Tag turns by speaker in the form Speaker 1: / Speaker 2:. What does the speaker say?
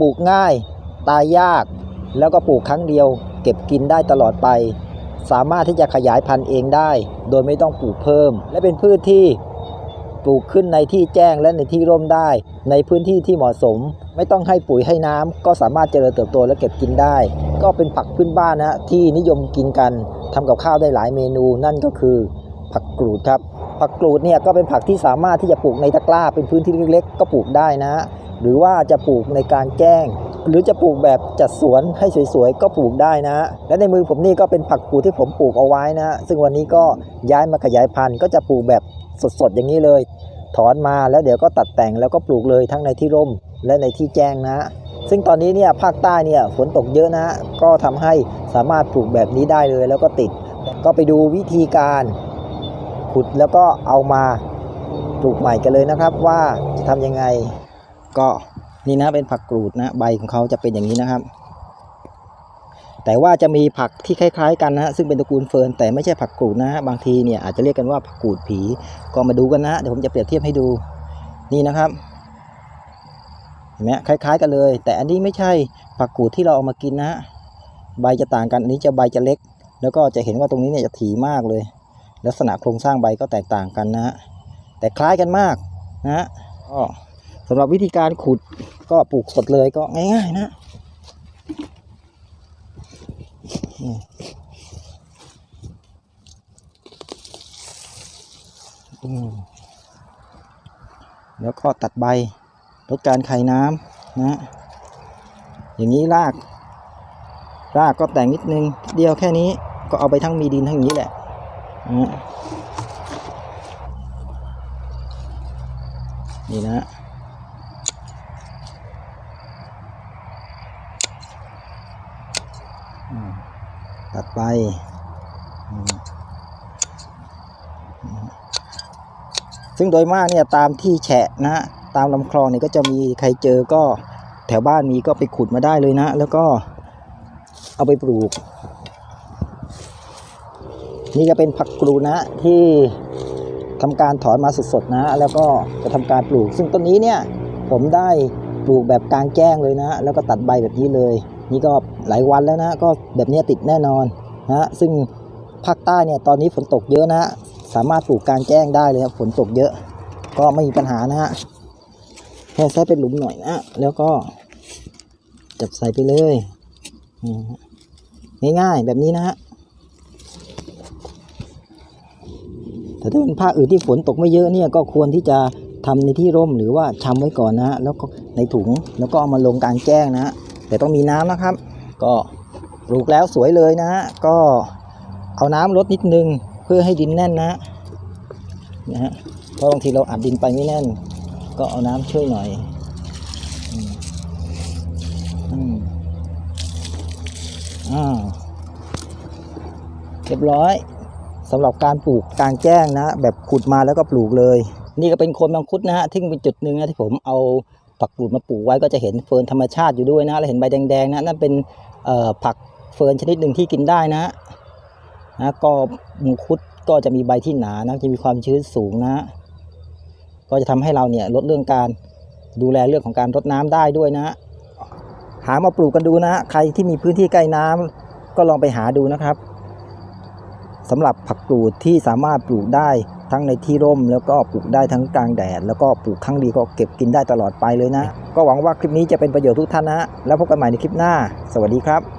Speaker 1: ปลูกง่าย ตายยาก แล้วก็ปลูกครั้งเดียว เก็บกินได้ตลอดไป สามารถที่จะขยายพันธุ์เองได้ โดยไม่ต้องปลูกเพิ่ม และเป็นพืชที่ปลูกขึ้นในที่แจ้งและในที่ร่มได้ ในพื้นที่ที่เหมาะสม ไม่ต้องให้ปุ๋ยให้น้ำก็สามารถเจริญเติบโตและเก็บกินได้ ก็เป็นผักพื้นบ้านนะที่นิยมกินกันทำกับข้าวได้หลายเมนูนั่นก็คือ ผักกรูดครับผักกรูดเนี่ยก็เป็นผักที่สามารถที่จะปลูกในตะกร้าเป็นพื้นที่เล็กๆ ก็ปลูกได้นะ หรือว่าจะปลูกในการแกล้ง หรือจะปลูกแบบจัดสวนให้สวยๆ ก็ปลูกได้นะ และในมือผมนี่ก็เป็นผักกูดที่ผมปลูกเอาไว้นะ ซึ่งวันนี้ก็ย้ายมาขยายพันธุ์ก็จะปลูกแบบสดๆอย่างนี้เลย ถอนมาแล้วเดี๋ยวก็ตัดแต่งแล้วก็ปลูกเลยทั้งในที่ร่มและในที่แจ้งนะ ซึ่งตอนนี้เนี่ยภาคใต้เนี่ยฝนตกเยอะนะ ก็ทำให้สามารถปลูกแบบนี้ได้เลยแล้วก็ติด ก็ไปดูวิธีการขุดแล้วก็เอามาปลูกใหม่กันเลยนะครับว่าจะทำยังไง ก็นี่นะเป็นผักกรูดนะใบของเขาจะเป็นอย่างนี้นะครับ แต่ว่าจะมีผักที่คล้าย ๆ กันนะซึ่งเป็นตระกูลเฟิร์นแต่ไม่ใช่ผักกรูดนะบางทีเนี่ยอาจจะเรียกกันว่าผักกรูดผีก็มาดูกันนะเดี๋ยวผมจะเปรียบเทียบให้ดูนี่นะครับเห็นไหมคล้าย ๆ กันเลย แต่อันนี้ไม่ใช่ผักกูดที่เราเอามากินนะใบจะต่างกันอันนี้จะใบจะเล็ก แล้วก็จะเห็นว่าตรงนี้เนี่ยจะถี่มากเลย ลักษณะโครงสร้างใบก็แตกต่างกันนะฮะแต่คล้ายกันมากนะฮะก็ สำหรับวิธีการขุดก็ปลูกสดเลยก็ง่าย ๆ นะแล้วก็ตัดใบลดการไขน้ำนะ อย่างนี้ราก รากก็แต่งนิดนึงเดียวแค่นี้ก็เอาไปทั้งมีดินทั้งอย่างนี้แหละนะนี่นะ อืม ตัดไปซึ่งโดยมากเนี่ยตามที่แฉะนะตามลำคลองเนี่ยก็จะมีใครเจอก็แถวบ้านมีก็ไปขุดมาได้เลยนะ แล้วก็เอาไปปลูก นี่ก็เป็นผักกรูนะที่ทำการถอนมาสดๆนะ แล้วก็จะทำการปลูก ซึ่งต้นนี้เนี่ยผมได้ปลูกแบบกลางแจ้งเลยนะ แล้วก็ตัดใบแบบนี้เลย นี่ก็หลายวันแล้วนะก็แบบนี้ติดแน่นอนนะซึ่งภาคใต้เนี่ยตอนนี้ฝนตกเยอะนะสามารถปลูกกลางแจ้งได้เลยครับฝนตกเยอะ ก็ไม่มีปัญหานะฮะแค่ใส่เป็นหลุมหน่อยนะแล้วก็จับใส่ไปเลยง่ายๆแบบนี้นะฮะแต่ถ้าเป็นภาคอื่นที่ฝนตกไม่เยอะเนี่ยก็ควรที่จะทำในที่ร่มหรือว่าชำไว้ก่อนนะฮะแล้วก็ในถุงแล้วก็เอามาลงกลางแจ้งนะฮะ แต่ต้องมีน้ำนะครับ ก็ปลูกแล้วสวยเลยนะฮะก็เอาน้ำลดนิดนึงเพื่อให้ดินแน่นนะนะฮะเพราะบางทีเราอัดดินไปไม่แน่น ก็เอาน้ำช่วยหน่อยอืมอ่าเรียบร้อยสำหรับการปลูกกลางแจ้งนะ แบบขุดมาแล้วก็ปลูกเลย นี่ก็เป็นโคนมังคุดนะฮะที่เป็นจุดหนึ่งนะที่ผมเอา ผักปลูกมาปลูกไว้ก็จะเห็นเฟิร์นธรรมชาติอยู่ด้วยนะ แล้วเห็นใบแดงๆนะนั่นเป็นผักเฟิร์นชนิดหนึ่งที่กินได้นะนะก็มังคุดก็จะมีใบที่หนานะจะมีความชื้นสูงนะ ก็จะทำให้เราเนี่ยลดเรื่องการดูแลเรื่องของการรดน้ำได้ด้วยนะ หามาปลูกกันดูนะ ใครที่มีพื้นที่ใกล้น้ำก็ลองไปหาดูนะครับสำหรับผักปลูกที่สามารถปลูกได้ ทั้งในที่ร่มแล้วก็ปลูกได้ทั้งกลางแดด แล้วก็ปลูกครั้งดีก็เก็บกินได้ตลอดไปเลยนะ ก็หวังว่าคลิปนี้จะเป็นประโยชน์ทุกท่านนะ แล้วพบกันใหม่ในคลิปหน้า สวัสดีครับ